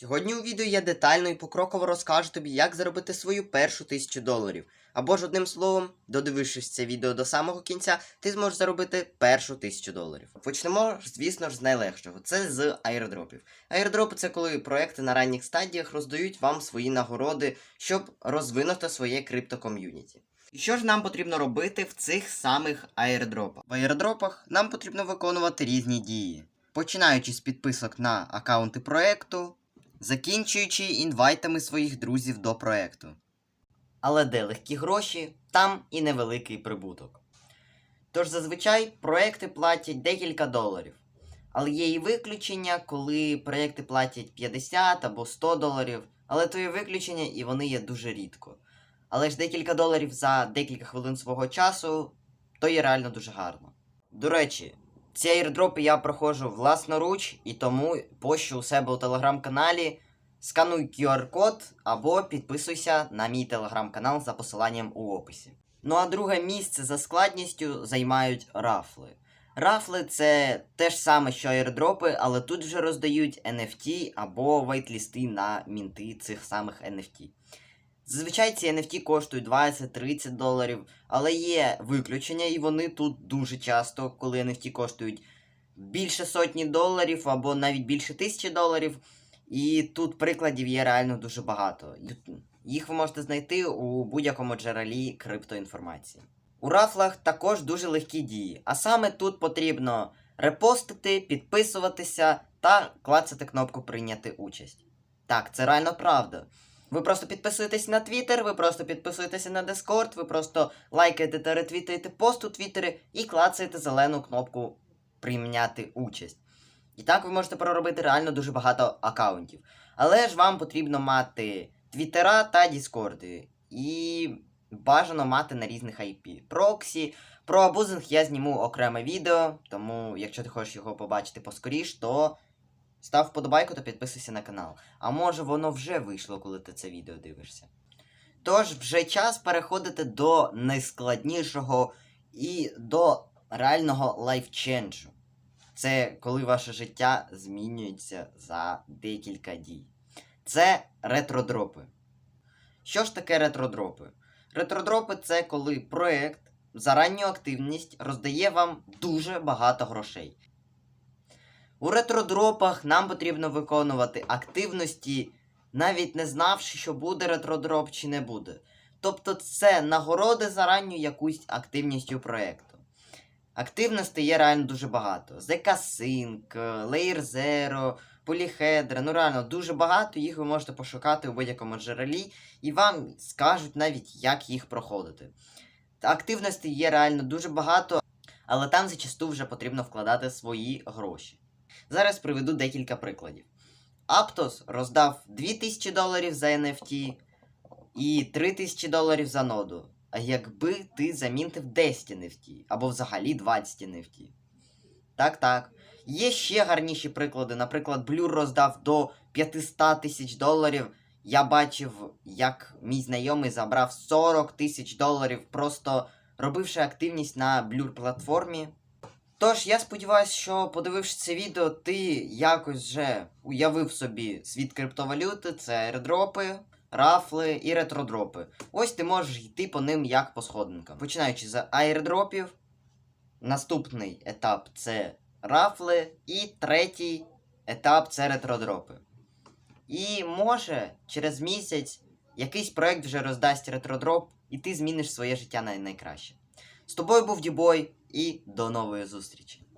Сьогодні у відео я детально і покроково розкажу тобі, як заробити свою першу тисячу доларів. Або ж одним словом, додивившись це відео до самого кінця, ти зможеш заробити першу тисячу доларів. Почнемо, звісно ж, з найлегшого. Це з аірдропів. Аірдропи це коли проекти на ранніх стадіях роздають вам свої нагороди, щоб розвинути своє криптоком'юніті. І що ж нам потрібно робити в цих самих аірдропах? В аірдропах нам потрібно виконувати різні дії, починаючи з підписок на аккаунти проекту, закінчуючи інвайтами своїх друзів до проекту. Але де легкі гроші, там і невеликий прибуток. Тож зазвичай проекти платять декілька доларів. Але є і виключення, коли проекти платять 50 або 100 доларів, але то є виключення і вони є дуже рідко. Але ж декілька доларів за декілька хвилин свого часу, то є реально дуже гарно. До речі, ці аірдропи я проходжу власноруч і тому пощу у себе у телеграм-каналі. Скануй QR-код або підписуйся на мій телеграм-канал за посиланням у описі. Ну а друге місце за складністю займають рафли. Рафли це те ж саме, що аірдропи, але тут вже роздають NFT або вайтлісти на мінти цих самих NFT. Зазвичай ці NFT коштують 20-30 доларів, але є виключення, і вони тут дуже часто, коли NFT коштують більше сотні доларів або навіть більше тисячі доларів. І тут прикладів є реально дуже багато. Їх ви можете знайти у будь-якому джерелі криптоінформації. У рафлах також дуже легкі дії, а саме тут потрібно репостити, підписуватися та клацати кнопку Прийняти участь. Так, це реально правда. Ви просто підписуєтесь на Twitter, ви просто підписуєтеся на Discord, ви просто лайкаєте та ретвітаєте пост у Твіттері і клацаєте зелену кнопку Прийняти участь. І так ви можете проробити реально дуже багато аккаунтів. Але ж вам потрібно мати Твіттера та Діскорди. І бажано мати на різних IP. Проксі. Про абузинг я зніму окреме відео, тому якщо ти хочеш його побачити поскоріш, то став вподобайку та підписуйся на канал. А може воно вже вийшло, коли ти це відео дивишся. Тож вже час переходити до найскладнішого і до реального лайфченджу. Це коли ваше життя змінюється за декілька дій. Це ретродропи. Що ж таке ретродропи? Ретродропи це коли проект за ранню активність роздає вам дуже багато грошей. У ретродропах нам потрібно виконувати активності, навіть не знавши, що буде ретродроп чи не буде. Тобто це нагороди за ранню якусь активністю проекту. Активностей є реально дуже багато. ZK Sync, Layer Zero, Polyhedra, ну реально дуже багато, їх ви можете пошукати у будь-якому джерелі, і вам скажуть навіть, як їх проходити. Активностей є реально дуже багато, але там зачасту вже потрібно вкладати свої гроші. Зараз приведу декілька прикладів. Aptos роздав 2000 доларів за NFT і 3000 доларів за ноду. А якби ти замінтив 10 NFT, або взагалі 20 NFT. Так, так. Є ще гарніші приклади. Наприклад, Blur роздав до 500 тисяч доларів. Я бачив, як мій знайомий забрав 40 тисяч доларів, просто робивши активність на Blur платформі. Тож, я сподіваюся, що подививши це відео, ти якось вже уявив собі світ криптовалюти, це airdropи, рафли і ретродропи. Ось ти можеш йти по ним як по сходинкам. Починаючи з аірдропів, наступний етап це рафли, і третій етап це ретродропи. І може через місяць якийсь проект вже роздасть ретродроп, і ти зміниш своє життя на найкраще. З тобою був Дібой, і до нової зустрічі!